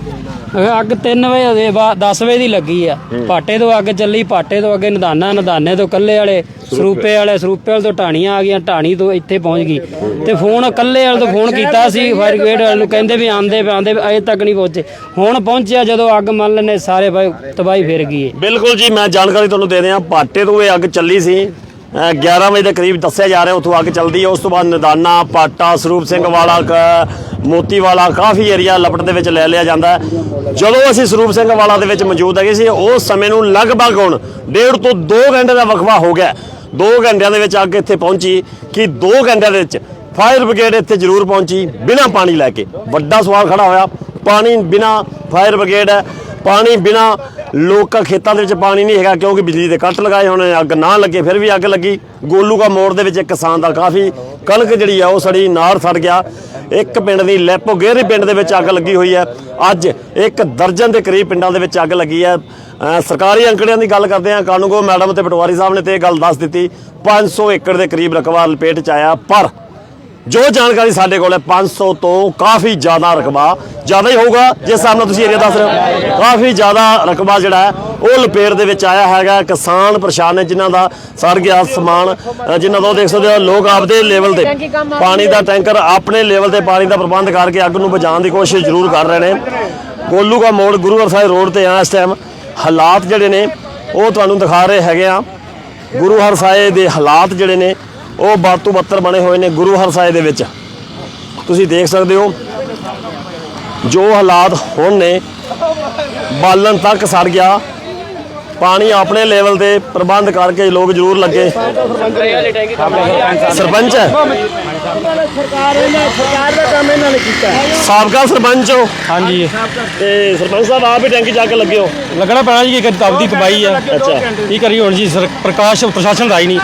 ਅੱਗ 3 ਵਜੇ ਦੇ ਬਾਅਦ 10 ਵਜੇ ਦੀ ਲੱਗੀ ਆ। ਪਾਟੇ ਤੋਂ ਅੱਗ ਚੱਲੀ ਪਾਟੇ ਤੋਂ ਅੱਗੇ ਨਿਦਾਨਾ ਨਿਦਾਨੇ ਤੋਂ ਕੱਲੇ ਵਾਲੇ ਸਰੂਪੇ। ਵਾਲੇ ਸਰੂਪੇ ਵਾਲੇ ਤੋਂ ਢਾਣੀਆਂ ਆ ਗਈਆਂ ਢਾਣੀ ਤੋਂ ਇੱਥੇ ਪਹੁੰਚ ਗਈ। ਤੇ ਫੋਨ ਕੱਲੇ ਵਾਲੇ ਤੋਂ ਫੋਨ ਕੀਤਾ ਸੀ ਫਾਇਰ ਬ੍ਰਿਗੇਡ ਵਾਲੇ ਨੂੰ ਕਹਿੰਦੇ ਵੀ ਆਂਦੇ ਆਂਦੇ ਅਜੇ ਤੱਕ ਨਹੀਂ ਪਹੁੰਚੇ। ਹੁਣ ਪਹੁੰਚਿਆ ਜਦੋਂ ਅੱਗ ਮੰਨ ਲੈਨੇ ਸਾਰੇ ਬਾਈ ਤਬਾਹੀ ਫਿਰ ਗਈ ਬਿਲਕੁਲ ਜੀ ਮੈਂ ਜਾਣਕਾਰੀ ਤੁਹਾਨੂੰ ਦੇ ਦਿਆਂ ਪਾਟੇ ਤੋਂ ਇਹ ਅੱਗ ਚੱਲੀ ਸੀ। 11 ਵਜੇ ਦੇ ਕਰੀਬ ਦੱਸਿਆ ਜਾ ਰਿਹਾ, ਉੱਥੋਂ ਅੱਗ ਚੱਲਦੀ ਹੈ। ਉਸ ਤੋਂ ਬਾਅਦ ਨਦਾਨਾ, ਪਾਟਾ, ਸਰੂਪ ਸਿੰਘ ਵਾਲਾ, ਕ- ਮੋਤੀ ਵਾਲਾ, ਕਾਫੀ ਏਰੀਆ ਲਪਟ ਦੇ ਵਿੱਚ ਲੈ ਲਿਆ ਜਾਂਦਾ ਜਦੋਂ ਅਸੀਂ ਸਰੂਪ ਸਿੰਘ ਵਾਲਾ ਦੇ ਵਿੱਚ ਮੌਜੂਦ ਹੈਗੇ ਸੀ ਉਸ ਸਮੇਂ ਨੂੰ ਲਗਭਗ ਹੁਣ ਡੇਢ ਤੋਂ 2 ਘੰਟੇ ਦਾ ਵਕਫਾ ਹੋ ਗਿਆ 2 ਘੰਟਿਆਂ ਦੇ ਵਿੱਚ ਅੱਗ ਇੱਥੇ ਪਹੁੰਚੀ ਕਿ 2 ਘੰਟਿਆਂ ਦੇ ਵਿੱਚ ਫਾਇਰ ਬ੍ਰਿਗੇਡ ਇੱਥੇ ਜ਼ਰੂਰ ਪਹੁੰਚੀ ਬਿਨਾਂ ਪਾਣੀ ਲੈ ਕੇ। ਵੱਡਾ ਸਵਾਲ ਖੜਾ ਹੋਇਆ, ਪਾਣੀ ਬਿਨਾਂ ਫਾਇਰ ਬ੍ਰਿਗੇਡ ਹੈ ਪਾਣੀ ਬਿਨਾ ਲੋਕਾਂ ਖੇਤਾਂ ਦੇ ਵਿੱਚ ਪਾਣੀ ਨਹੀਂ ਹੈਗਾ ਕਿਉਂਕਿ ਬਿਜਲੀ ਦੇ ਕੱਟ ਲਗਾਏ ਹੋਣੇ ਅੱਗ ਨਾ ਲੱਗੇ ਫਿਰ ਵੀ ਅੱਗ ਲੱਗੀ। ਗੋਲੂ ਕਾ ਮੋੜ ਦੇ ਵਿੱਚ ਇੱਕ ਕਿਸਾਨ ਦਾ ਕਾਫੀ ਕਣਕ ਜਿਹੜੀ ਆ, ਉਹ ਸੜੀ ਨਾਰ ਸੜ ਗਿਆ। ਇੱਕ ਪਿੰਡ ਦੀ ਲੈਪੋ ਗੇਰੀ ਪਿੰਡ ਦੇ ਵਿੱਚ ਅੱਗ ਲੱਗੀ ਹੋਈ ਹੈ। ਅੱਜ ਇੱਕ ਦਰਜਨ ਦੇ ਕਰੀਬ ਪਿੰਡਾਂ ਦੇ ਵਿੱਚ ਅੱਗ ਲੱਗੀ ਹੈ। ਸਰਕਾਰੀ ਅੰਕੜਿਆਂ ਦੀ ਗੱਲ ਕਰਦੇ ਆ ਕਾਨੂੰਗੋ ਮੈਡਮ ਤੇ ਪਟਵਾਰੀ ਸਾਹਿਬ ਨੇ ਤੇ ਇਹ ਗੱਲ ਦੱਸ ਦਿੱਤੀ। 500 ਏਕੜ ਦੇ ਕਰੀਬ ਰਕਬਾ ਲਪੇਟ ਚ ਆਇਆ, ਪਰ ਜੋ ਜਾਣਕਾਰੀ ਸਾਡੇ ਕੋਲ ਹੈ 500 ਤੋਂ ਕਾਫੀ ਜ਼ਿਆਦਾ ਰਕਬਾ ਜ਼ਿਆਦਾ ਹੀ ਹੋਊਗਾ। ਜਿਸ ਹਿਸਾਬ ਨਾਲ ਤੁਸੀਂ ਏਰੀਆ ਦੱਸ ਰਹੇ ਹੋ ਕਾਫੀ ਜ਼ਿਆਦਾ ਰਕਬਾ ਜਿਹੜਾ ਹੈ ਉਹ ਲਪੇਟ ਦੇ ਵਿੱਚ ਆਇਆ ਹੈਗਾ। ਕਿਸਾਨ ਪਰੇਸ਼ਾਨ ਨੇ ਜਿਨ੍ਹਾਂ ਦਾ ਸੜ ਗਿਆ ਸਮਾਨ ਜਿਨ੍ਹਾਂ ਤੋਂ ਦੇਖ ਸਕਦੇ ਹੋ ਲੋਕ ਆਪਦੇ ਲੈਵਲ ਤੇ ਪਾਣੀ ਦਾ ਟੈਂਕਰ ਆਪਣੇ ਲੈਵਲ ਤੇ ਪਾਣੀ ਦਾ ਪ੍ਰਬੰਧ ਕਰਕੇ ਅੱਗ ਨੂੰ ਬੁਝਾਉਣ ਦੀ ਕੋਸ਼ਿਸ਼ ਜ਼ਰੂਰ ਕਰ ਰਹੇ ਨੇ। ਗੋਲੂ ਕਾ ਮੋੜ ਗੁਰੂ ਸਾਹਿਬ ਰੋਡ ਤੇ ਆ ਇਸ ਟਾਈਮ ਹਾਲਾਤ ਜਿਹੜੇ ਨੇ ਉਹ ਤੁਹਾਨੂੰ ਦਿਖਾ ਰਹੇ ਹੈਗੇ ਆ। ਗੁਰੂ ਹਰਸਾਏ ਦੇ ਹਾਲਾਤ ਜਿਹੜੇ ਨੇ ਉਹ ਬਾਤੂ ਬੱਤਰ ਬਣੇ ਹੋਏ ਨੇ ਗੁਰੂ ਹਰਸਾਏ ਦੇ ਵਿੱਚ। ਤੁਸੀਂ ਦੇਖ ਸਕਦੇ ਹੋ ਜੋ ਹਾਲਾਤ ਹੁਣ ਨੇ ਬਾਲਣ ਤੱਕ ਸੜ ਗਿਆ। ਪਾਣੀ ਆਪਣੇ ਲੈਵਲ ਤੇ ਪ੍ਰਬੰਧ ਕਰਕੇ ਲੋਕ ਜ਼ਰੂਰ ਲੱਗੇ। ਸਰਪੰਚ ਹੈ। ਸਰਕਾਰ ਇਹਨਾਂ ਸਰਕਾਰ ਦਾ ਕੰਮ ਇਹਨਾਂ ਨੇ ਕੀਤਾ ਸਾਬਕਾ ਸਰਪੰਚ ਹੋ। ਹਾਂਜੀ। ਤੇ ਸਰਪੰਚ ਸਾਹਿਬ ਆਪ ਹੀ ਟੈਂਕੀ ਚੱਕ ਲੱਗੇ ਹੋ। ਲੱਗਣਾ ਪੈਣਾ ਜੀ ਕਿ ਆਪਦੀ ਕਮਾਈ ਆ ਅੱਛਾ। ਕੀ ਕਰੀ ਹੁਣ ਜੀ ਸਰ- ਪ੍ਰਕਾਸ਼ ਪ੍ਰਸ਼ਾਸਨ ਦਾ ਹੀ ਨਹੀਂ।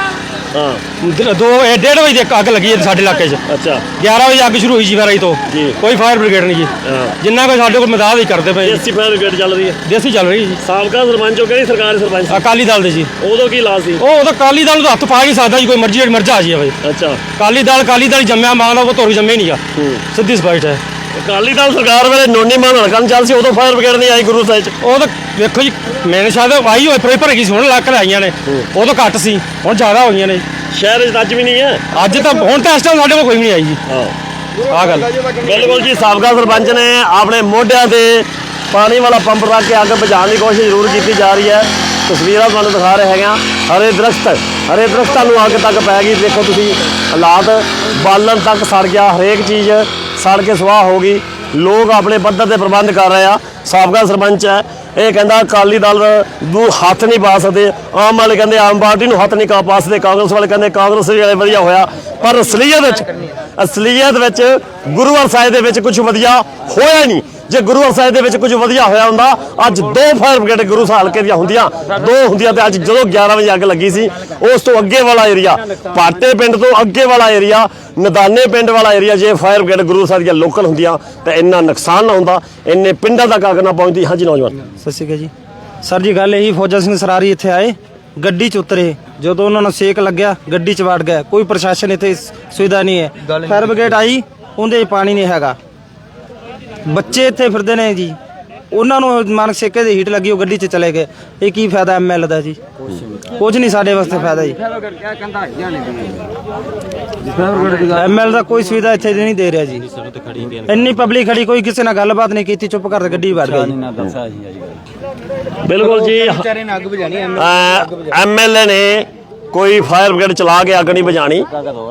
ਹਾਂ। ਦ- ਦੋ ਇਹ ਡੇਢ ਵਜੇ ਤੱਕ ਅੱਗ ਲੱਗੀ ਹੈ ਸਾਡੇ ਇਲਾਕੇ 'ਚ। ਅੱਛਾ। 11 ਵਜੇ ਅੱਗ ਸ਼ੁਰੂ ਹੋਈ ਜੀ ਫਰਾਈ ਤੋਂ। ਜੀ। ਕੋਈ ਫਾਇਰ ਬ੍ਰਿਗੇਡ ਨਹੀਂ ਜੀ। ਹਾਂ। ਜਿੰਨਾ ਕੋਈ ਸਾਡੇ ਕੋਲ ਮਦਦ ਹੀ ਕਰਦੇ ਪਏ ਏਸੀ ਫਾਇਰ ਬ੍ਰਿਗੇਡ ਚੱਲ ਰਹੀ ਹੈ। ਦੇਸੀ ਚੱਲ ਰਹੀ ਜੀ। ਸਾਬਕਾ ਸਰਪੰਚ ਹੋ ਕਿਹੜੀ ਸਰਕਾਰੀ ਸਰਪੰਚ। ਅਕਾਲੀ ਦਲ ਦੇ ਜੀ। ਉਦੋਂ ਕੀ ਲਾ ਸੀ? ਉਹ ਉਹ ਤਾਂ ਅਕਾਲੀ ਦਲ ਨੂੰ ਹੱਥ ਪਾ ਨਹੀਂ ਸਕਦਾ ਜੀ ਕੋਈ ਮਰਜ਼ੀ ਜਿਹੜੀ ਮਰਜ਼ੀ ਆ ਜੀ ਬਈ ਅੱਛਾ। ਅਕਾਲੀ ਦਲ ਅਕਾਲੀ ਦਲ ਹੀ ਜੰਮਿਆ ਮਾਂ ਉਹ ਤੋਰ ਜੰਮੇ ਨਹੀਂਗਾ ਸਿੱਧੀ ਸਪਾਈਟ ਹੈ। ਅਕਾਲੀ ਦਲ ਸਰਕਾਰ ਵੇਲੇ ਨੋਨੀ ਮਾਨ ਹਲਕਾ ਚੱਲ ਸੀ ਉਦੋਂ ਫਾਇਰ ਬ੍ਰਿਗੇਡ ਨਹੀਂ ਆਈ ਗੁਰੂ ਸਾਹਿਬ ਚ। ਉਹ ਤਾਂ ਵੇਖੋ ਜੀ ਮੈਨੇ ਸ਼ਾਇਦ ਆਈ ਹੋਏ ਭਰੇ ਭਰੇ ਗਈ ਸੀ ਹੁਣ ਲੱਕ ਆਈਆਂ ਨੇ। ਉਹ ਤਾਂ ਘੱਟ ਸੀ ਹੁਣ ਜ਼ਿਆਦਾ ਹੋਈਆਂ ਨੇ। ਸ਼ਹਿਰ ਵਿੱਚ ਤਾਂ ਅੱਜ ਵੀ ਨਹੀਂ ਹੈ। ਅੱਜ ਤਾਂ ਹੁਣ ਤਾਂ ਇਸ ਟਾਈਮ ਸਾਡੇ ਕੋਲ ਕੋਈ ਨਹੀਂ ਆਈ ਜੀ। ਹਾਂ। ਆ ਗੱਲ। ਬਿਲਕੁਲ ਜੀ ਸਾਬਕਾ ਸਰਪੰਚ ਨੇ ਆਪਣੇ ਮੋਢਿਆਂ ਤੇ ਪਾਣੀ ਵਾਲਾ ਪੰਪ ਰੱਖ ਕੇ ਅੱਗ ਬੁਝਾਉਣ ਦੀ ਕੋਸ਼ਿਸ਼ ਜ਼ਰੂਰ ਕੀਤੀ ਜਾ ਰਹੀ ਹੈ। ਤਸਵੀਰਾਂ ਤੁਹਾਨੂੰ ਦਿਖਾ ਰਹੇ ਹੈਗੇ ਆ ਹਰੇ ਦਰਖਤ ਹਰੇ ਦਰਖਤਾਂ ਨੂੰ ਅੱਗ ਤੱਕ ਪੈ ਗਈ। ਦੇਖੋ ਤੁਸੀਂ ਹਾਲਾਤ ਬਾਲਣ ਤੱਕ ਸੜ ਗਿਆ ਹਰੇਕ ਚੀਜ਼। ਸੜ ਕੇ ਸਵਾਹ ਹੋ ਗਈ। ਲੋਕ ਆਪਣੇ ਪੱਧਰ ਤੇ ਪ੍ਰਬੰਧ ਕਰ ਰਹੇ ਆ। ਸਾਬਕਾ ਸਰਪੰਚ ਹੈ। ਇਹ ਕਹਿੰਦਾ, ਅਕਾਲੀ ਦਲ ਨੂੰ ਹੱਥ ਨਹੀਂ ਪਾ ਸਕਦੇ। ਆਮ ਵਾਲੇ ਕਹਿੰਦੇ, ਆਮ ਪਾਰਟੀ ਨੂੰ ਹੱਥ ਨਹੀਂ ਕਾ ਪਾ ਸਕਦੇ। ਕਾਂਗਰਸ ਵਾਲੇ ਕਹਿੰਦੇ, ਕਾਂਗਰਸ ਵਾਲੇ ਵਧੀਆ ਹੋਇਆ। ਪਰ ਅਸਲੀਅਤ ਵਿੱਚ ਅਸਲੀਅਤ ਵਿੱਚ ਗੁਰੂਵਾਰ ਸਾਹਿਬ ਦੇ ਵਿੱਚ ਕੁਝ ਵਧੀਆ ਹੋਇਆ ਹੀ ਨਹੀਂ। ਜੇ ਗੁਰੂਵਾਰ ਸਾਹਿਬ ਦੇ ਵਿੱਚ ਕੁਝ ਵਧੀਆ ਹੋਇਆ ਹੁੰਦਾ ਅੱਜ ਦੋ ਫਾਇਰ ਬ੍ਰਿਗੇਡ ਗੁਰੂ ਸਾਹਿਬ ਹਲਕੇ ਦੀਆਂ ਹੁੰਦੀਆਂ ਦੋ ਹੁੰਦੀਆਂ ਤੇ ਅੱਜ ਜਦੋਂ 11 ਵਜੇ ਅੱਗ ਲੱਗੀ ਸੀ ਉਸ ਤੋਂ ਅੱਗੇ ਵਾਲਾ ਏਰੀਆ ਪਾਟੇ ਪਿੰਡ ਤੋਂ ਅੱਗੇ ਵਾਲਾ ਏਰੀਆ ਨਦਾਨੇ ਪਿੰਡ ਵਾਲਾ ਏਰੀਆ ਜੇ ਫਾਇਰ ਬ੍ਰਿਗੇਡ ਗੁਰੂ ਸਾਹਿਬ ਦੀਆਂ ਲੋਕਲ ਹੁੰਦੀਆਂ ਤਾਂ ਇੰਨਾ ਨੁਕਸਾਨ ਨਾ ਹੁੰਦਾ ਇੰਨੇ ਪਿੰਡਾਂ ਤੱਕ ਅੱਗ ਨਾ ਪਹੁੰਚਦੀ। ਹਾਂਜੀ ਨੌਜਵਾਨ। ਸਤਿ ਸ਼੍ਰੀ ਅਕਾਲ ਜੀ। ਸਰ ਜੀ ਗੱਲ ਇਹੀ ਫੌਜਾ ਸਿੰਘ ਸਰਾਰੀ ਇੱਥੇ ਆਏ ਗੱਡੀ 'ਚ ਉਤਰੇ। ਜਦੋਂ ਉਹਨਾਂ ਨੂੰ ਸੇਕ ਲੱਗਿਆ ਗੱਡੀ 'ਚ ਵੜ ਗਏ। ਕੋਈ ਪ੍ਰਸ਼ਾਸਨ ਇੱਥੇ ਸੁਵਿਧਾ ਨਹੀਂ ਹੈ। ਫਾਇਰ ਬ੍ਰਿਗੇਡ ਆਈ ਉਹਦੇ ਪਾਣੀ ਨਹੀਂ ਹੈਗਾ। ਬੱਚੇ ਇੱਥੇ ਫਿਰਦੇ ਨੇ ਜੀ। ਉਹਨਾਂ ਨੂੰ ਮਾਨਕ ਸੇਕੇ ਦੀ ਹੀਟ ਲੱਗੀ ਉਹ ਗੱਡੀ 'ਚ ਚਲੇ ਗਏ। ਇਹ ਕੀ ਫਾਇਦਾ ਐਮਐਲ ਦਾ ਜੀ? ਕੁਝ ਨਹੀਂ ਸਾਡੇ ਵਾਸਤੇ ਫਾਇਦਾ ਜੀ। ਐਮਐਲ ਦਾ ਕੋਈ ਸੁਵਿਧਾ ਇੱਥੇ ਨਹੀਂ ਦੇ ਰਿਹਾ ਜੀ। ਇੰਨੀ ਪਬਲਿਕ ਖੜੀ ਕੋਈ ਕਿਸੇ ਨਾਲ ਗੱਲਬਾਤ ਨਹੀਂ ਕੀਤੀ ਚੁੱਪ ਕਰ ਗੱਡੀ ਵੜ ਗਈ। ਬਿਲਕੁਲ ਜੀ ਐਮਐਲਏ ਨੇ ਕੋਈ ਫਾਇਰ ਬ੍ਰਿਗੇਡ ਚਲਾ ਕੇ ਅੱਗ ਨਹੀਂ ਬੁਝਾਣੀ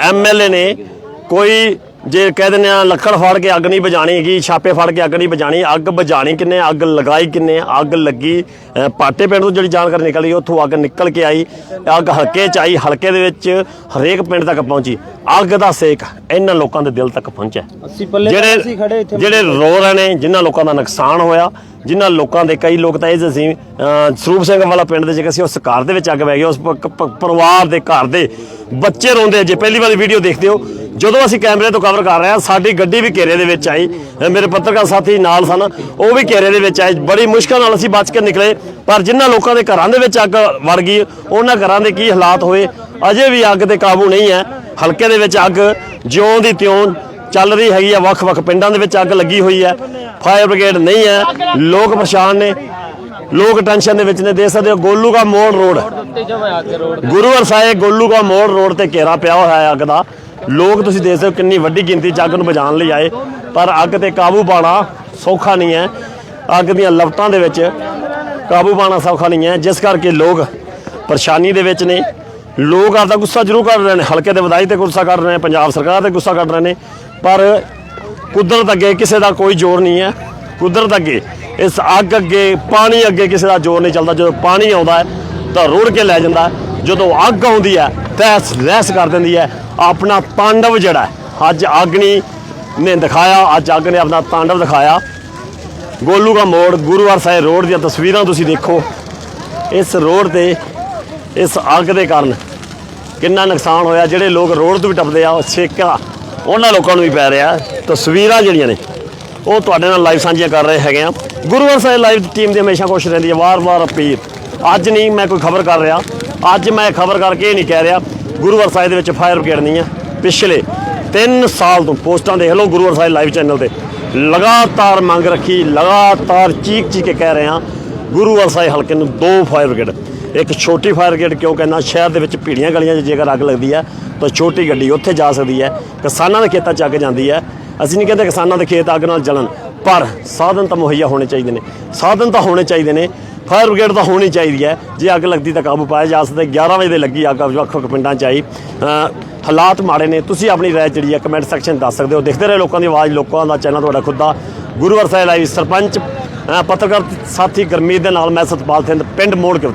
ਐਮਐਲਏ ਨੇ ਕੋਈ ਜੇ ਕਹਿ ਦਿੰਦੇ ਆ ਲੱਕੜ ਫੜ ਕੇ ਅੱਗ ਨਹੀਂ ਬੁਝਾਣੀ ਹੈਗੀ ਛਾਪੇ ਫੜ ਕੇ ਅੱਗ ਨਹੀਂ ਬੁਝਾਣੀ ਅੱਗ ਬੁਝਾਣੀ ਕਿੰਨੇ ਅੱਗ ਲਗਾਈ ਕਿੰਨੇ ਅੱਗ ਲੱਗੀ ਪਾਟੇ ਪਿੰਡ ਤੋਂ ਜਿਹੜੀ ਜਾਣਕਾਰੀ ਨਿਕਲੀ ਉੱਥੋਂ ਅੱਗ ਨਿਕਲ ਕੇ ਆਈ ਅੱਗ ਹਲਕੇ ਚ ਆਈ ਹਲਕੇ ਦੇ ਵਿੱਚ ਹਰੇਕ ਪਿੰਡ ਤੱਕ ਪਹੁੰਚੀ। ਅੱਗ ਦਾ ਸੇਕ ਇਹਨਾਂ ਲੋਕਾਂ ਦੇ ਦਿਲ ਤੱਕ ਪਹੁੰਚਿਆ। ਅਸੀਂ ਜਿਹੜੇ ਅਸੀਂ ਜਿਹੜੇ ਰੋ ਰਹੇ ਨੇ ਜਿਨ੍ਹਾਂ ਲੋਕਾਂ ਦਾ ਨੁਕਸਾਨ ਹੋਇਆ ਜਿਨ੍ਹਾਂ ਲੋਕਾਂ ਦੇ ਕਈ ਲੋਕ ਤਾਂ ਇਹ ਸੀ ਅਹ, ਸਰੂਪ ਸਿੰਘ ਵਾਲਾ ਪਿੰਡ ਦੇ ਜਿਹੜੇ ਸੀ ਉਸ ਘਰ ਦੇ ਵਿੱਚ ਅੱਗ ਪੈ ਗਈ ਉਸ ਪਰਿਵਾਰ ਦੇ ਘਰ ਦੇ ਬੱਚੇ ਰੋਂਦੇ। ਜੇ ਪਹਿਲੀ ਵਾਰੀ ਵੀਡੀਓ ਦੇਖਦੇ ਹੋ ਜਦੋਂ ਅਸੀਂ ਕੈਮਰੇ ਤੋਂ ਕਵਰ ਕਰ ਰਹੇ ਹਾਂ, ਸਾਡੀ ਗੱਡੀ ਵੀ ਘੇਰੇ ਦੇ ਵਿੱਚ ਆਈ। ਮੇਰੇ ਪੱਤਰਕਾਰ ਸਾਥੀ ਨਾਲ ਸਨ, ਉਹ ਵੀ ਘੇਰੇ ਦੇ ਵਿੱਚ ਆਏ। ਬੜੀ ਮੁਸ਼ਕਲ ਨਾਲ ਅਸੀਂ ਬਚ ਕੇ ਨਿਕਲੇ, ਪਰ ਜਿਨ੍ਹਾਂ ਲੋਕਾਂ ਦੇ ਘਰਾਂ ਦੇ ਵਿੱਚ ਅੱਗ ਵੜ ਗਈ, ਉਹਨਾਂ ਘਰਾਂ ਦੇ ਕੀ ਹਾਲਾਤ ਹੋਏ, ਅਜੇ ਵੀ ਅੱਗ ਤੇ ਕਾਬੂ ਨਹੀਂ ਹੈ। ਹਲਕੇ ਦੇ ਵਿੱਚ ਅੱਗ, ਜਿਉਂ ਦੀ ਤਿਉਂ ਚੱਲ ਰਹੀ ਹੈਗੀ ਆ ਵੱਖ-ਵੱਖ ਪਿੰਡਾਂ ਦੇ ਵਿੱਚ ਅੱਗ ਲੱਗੀ ਹੋਈ ਹੈ। ਫਾਇਰ ਬ੍ਰਿਗੇਡ ਨਹੀਂ ਹੈ, ਲੋਕ ਪਰੇਸ਼ਾਨ ਨੇ। ਲੋਕ ਟੈਨਸ਼ਨ ਦੇ ਵਿੱਚ ਨੇ, ਦੇਖ ਸਕਦੇ ਹੋ ਗੋਲੂ ਕਾ ਮੋੜ ਰੋਡ। ਗੁਰੂਵਰ ਸਾਹਿਬ ਗੋਲੂ ਕਾ ਮੋੜ ਰੋਡ ਤੇ ਘੇਰਾ ਪਿਆ ਹੋਇਆ ਹੈ ਅੱਗ ਦਾ। ਲੋਕ ਤੁਸੀਂ ਦੇਖ ਸਕਦੇ ਹੋ ਕਿੰਨੀ ਵੱਡੀ ਗਿਣਤੀ 'ਚ ਅੱਗ ਨੂੰ ਬੁਝਾਉਣ ਲਈ ਆਏ, ਪਰ ਅੱਗ ਤੇ ਕਾਬੂ ਪਾਣਾ ਸੌਖਾ ਨਹੀਂ ਹੈ। ਅੱਗ ਦੀਆਂ ਲਪਟਾਂ ਦੇ ਵਿੱਚ ਕਾਬੂ ਪਾਣਾ ਸੌਖਾ ਨਹੀਂ ਹੈ, ਜਿਸ ਕਰਕੇ ਲੋਕ ਪਰੇਸ਼ਾਨੀ ਦੇ ਵਿੱਚ ਨੇ। ਲੋਕ ਆਪਦਾ ਗੁੱਸਾ ਜ਼ਰੂਰ ਕਰ ਰਹੇ ਨੇ, ਹਲਕੇ ਦੇ ਵਿਧਾਇਕ ਤੇ ਗੁੱਸਾ ਕਰ ਰਹੇ ਨੇ, ਪੰਜਾਬ ਸਰਕਾਰ ਤੇ ਗੁੱਸਾ ਕਰ ਰਹੇ ਨੇ, ਪਰ ਕੁਦਰਤ ਅੱਗੇ ਕਿਸੇ ਦਾ ਕੋਈ ਜ਼ੋਰ ਨਹੀਂ ਹੈ। ਕੁਦਰਤ ਅੱਗੇ, ਇਸ ਅੱਗ ਅੱਗੇ, ਪਾਣੀ ਅੱਗੇ ਕਿਸੇ ਦਾ ਜ਼ੋਰ ਨਹੀਂ ਚੱਲਦਾ। ਜਦੋਂ ਪਾਣੀ ਆਉਂਦਾ ਹੈ, ਤਾਂ ਰੁੜ ਕੇ ਲੈ ਜਾਂਦਾ ਜਦੋਂ ਅੱਗ ਆਉਂਦੀ ਹੈ ਤੈਸ ਲਹਿਸ ਕਰ ਦਿੰਦੀ ਹੈ। ਆਪਣਾ ਤਾਂਡਵ ਜਿਹੜਾ ਅੱਜ ਅਗਨੀ ਨੇ ਦਿਖਾਇਆ, ਅੱਜ ਅੱਗ ਨੇ ਆਪਣਾ ਤਾਂਡਵ ਦਿਖਾਇਆ। ਗੋਲੂ ਦਾ ਮੋੜ ਗੁਰੂਵਾਰ ਸਾਹਿਬ ਰੋਡ ਦੀਆਂ ਤਸਵੀਰਾਂ ਤੁਸੀਂ ਦੇਖੋ। ਇਸ ਰੋਡ ਤੇ, ਇਸ ਅੱਗ ਦੇ ਕਾਰਨ ਕਿੰਨਾ ਨੁਕਸਾਨ ਹੋਇਆ, ਜਿਹੜੇ ਲੋਕ ਰੋਡ ਤੋਂ ਵੀ ਟੱਪਦੇ ਆ ਉਹ ਸੇਕਾ ਉਹਨਾਂ ਲੋਕਾਂ ਨੂੰ ਵੀ ਪੈ ਰਿਹਾ। ਤਸਵੀਰਾਂ ਜਿਹੜੀਆਂ ਨੇ, ਉਹ ਤੁਹਾਡੇ ਨਾਲ ਲਾਈਵ ਸਾਂਝੀਆਂ ਕਰ ਰਹੇ ਹੈਗੇ ਆ। ਗੁਰੂਵਾਰ ਸਾਹਿਬ ਲਾਈਵ ਟੀਮ ਦੀ ਹਮੇਸ਼ਾ ਕੋਸ਼ਿਸ਼ ਰਹਿੰਦੀ ਹੈ, ਵਾਰ-ਵਾਰ ਅਪੀਲ। ਅੱਜ ਨਹੀਂ, ਮੈਂ ਕੋਈ ਖਬਰ ਕਰ ਰਿਹਾ। ਅੱਜ ਮੈਂ ਖਬਰ ਕਰਕੇ ਇਹ ਨਹੀਂ ਕਹਿ ਰਿਹਾ ਗੁਰੂਵਰ ਸਾਹਿਬ ਦੇ ਵਿੱਚ ਫਾਇਰ ਬ੍ਰਿਗੇਡ ਨਹੀਂ ਹੈ ਪਿਛਲੇ 3 ਸਾਲ ਤੋਂ ਪੋਸਟਾਂ ਦੇਖ ਲਓ ਗੁਰੂਵਰ ਸਾਹਿਬ ਲਾਈਵ ਚੈਨਲ ਤੇ ਲਗਾਤਾਰ ਮੰਗ ਰੱਖੀ, ਲਗਾਤਾਰ ਚੀਕ ਚੀਕ ਕੇ ਕਹਿ ਰਹੇ ਹਾਂ ਗੁਰੂਵਰ ਸਾਹਿਬ ਹਲਕੇ ਨੂੰ ਦੋ ਫਾਇਰ ਬ੍ਰਿਗੇਡ ਇੱਕ ਛੋਟੀ ਫਾਇਰ ਬ੍ਰਿਗੇਡ ਕਿਉਂ ਕਹਿੰਦਾ, ਸ਼ਹਿਰ ਦੇ ਵਿੱਚ ਭੀੜੀਆਂ ਗਲੀਆਂ 'ਚ ਜੇਕਰ ਅੱਗ ਲੱਗਦੀ ਹੈ, ਤਾਂ ਛੋਟੀ ਗੱਡੀ ਉੱਥੇ ਜਾ ਸਕਦੀ ਹੈ, ਕਿਸਾਨਾਂ ਦੇ ਖੇਤਾਂ 'ਚ ਅੱਗ ਜਾਂਦੀ ਹੈ। ਅਸੀਂ ਨਹੀਂ ਕਹਿੰਦੇ ਕਿਸਾਨਾਂ ਦੇ ਖੇਤ ਅੱਗ ਨਾਲ ਜਲਣ, ਪਰ ਸਾਧਨ ਤਾਂ ਮੁਹੱਈਆ ਹੋਣੇ ਚਾਹੀਦੇ ਨੇ। ਸਾਧਨ ਤਾਂ ਹੋਣੇ ਚਾਹੀਦੇ ਨੇ ਫਾਇਰ ਬ੍ਰਿਗੇਡ ਤਾਂ ਹੋਣੀ ਚਾਹੀਦੀ ਹੈ। ਜੇ ਅੱਗ ਲੱਗਦੀ ਤਾਂ ਕਾਬੂ ਪਾਇਆ ਜਾ ਸਕਦਾ 11 ਵਜੇ ਦੇ ਲੱਗੀ ਅੱਗ ਵੱਖ ਵੱਖ ਪਿੰਡਾਂ 'ਚ ਆਈ। ਹਾਲਾਤ ਮਾੜੇ ਨੇ। ਤੁਸੀਂ ਆਪਣੀ ਰਾਏ ਜਿਹੜੀ ਹੈ ਕਮੈਂਟ ਸੈਕਸ਼ਨ ਦੱਸ ਸਕਦੇ ਹੋ। ਦੇਖਦੇ ਰਹੇ ਲੋਕਾਂ ਦੀ ਆਵਾਜ਼, ਲੋਕਾਂ ਦਾ ਚੈਨਲ ਤੁਹਾਡਾ ਖੁਦ ਦਾ। ਗੁਰੂਵਰ ਸਾਹਿਬ ਲਾਈਵ ਸਰਪੰਚ ਪੱਤਰਕਾਰ ਸਾਥੀ ਗਰਮੀਤ ਦੇ ਨਾਲ ਮੈਂ ਸਤਪਾਲ ਸਿੰਘ, ਪਿੰਡ ਮੋੜ ਕੇ